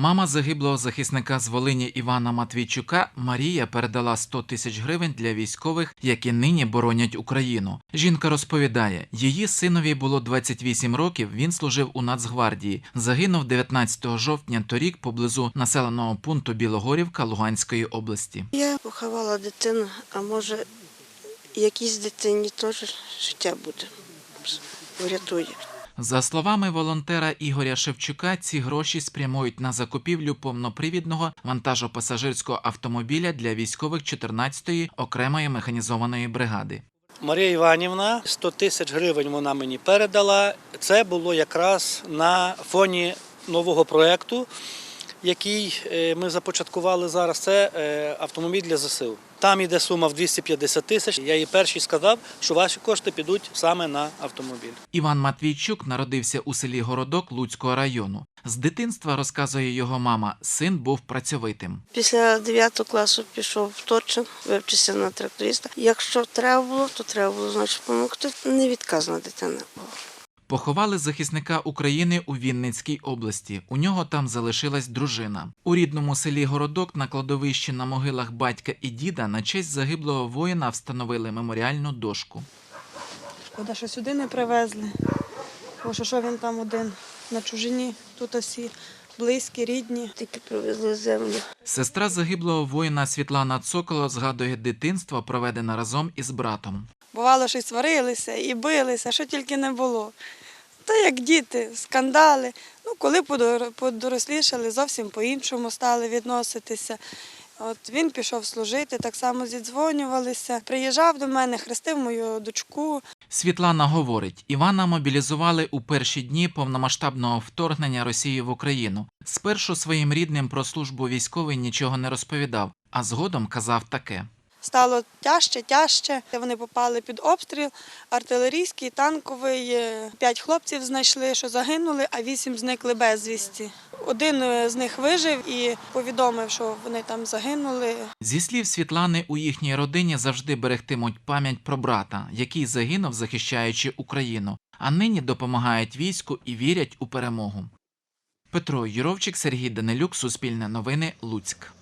Мама загиблого захисника з Волині Івана Матвійчука Марія передала 100 тисяч гривень для військових, які нині боронять Україну. Жінка розповідає, її синові було 28 років. Він служив у Нацгвардії. Загинув 19 жовтня торік поблизу населеного пункту Білогорівка Луганської області. Я поховала дитину, а може якійсь дитині теж життя буде. Врятує. За словами волонтера Ігоря Шевчука, ці гроші спрямують на закупівлю повнопривідного вантажопасажирського автомобіля для військових 14-ї окремої механізованої бригади. Марія Іванівна 100 тисяч гривень вона мені передала. Це було якраз на фоні нового проєкту, який е, ми започаткували зараз. Це е, автомобіль для ЗСУ. Там йде сума в 250 тисяч. Я їй перший сказав, що ваші кошти підуть саме на автомобіль. Іван Матвійчук народився у селі Городок Луцького району. З дитинства, розказує його мама, син був працьовитим. Після 9 класу пішов в Торчин, вивчився на тракториста. Якщо треба було, то треба було значить допомогти. Невідказна дитина була. Поховали захисника України у Вінницькій області. У нього там залишилась дружина. У рідному селі Городок на кладовищі на могилах батька і діда на честь загиблого воїна встановили меморіальну дошку. Шкода, що сюди не привезли. Бо що, він там один на чужині, тут всі близькі, рідні. Тільки привезли землю. Сестра загиблого воїна Світлана Цоколо згадує дитинство, проведене разом із братом. Бувало, що й сварилися, і билися, що тільки не було. Та як діти, скандали. Ну, коли подорослішали, зовсім по-іншому стали відноситися. От він пішов служити, так само зідзвонювалися. Приїжджав до мене, хрестив мою дочку. Світлана говорить, Івана мобілізували у перші дні повномасштабного вторгнення Росії в Україну. Спершу своїм рідним про службу військовий нічого не розповідав, а згодом казав таке. Стало тяжче, тяжче. Вони попали під обстріл, артилерійський, танковий. Е, П'ять хлопців знайшли, що загинули, а вісім зникли безвісті. Один е, з них вижив і повідомив, що вони там загинули. Зі слів Світлани, у їхній родині завжди берегтимуть пам'ять про брата, який загинув, захищаючи Україну, а нині допомагають війську і вірять у перемогу. Петро Юровчик, Сергій Данилюк, Суспільне новини, Луцьк.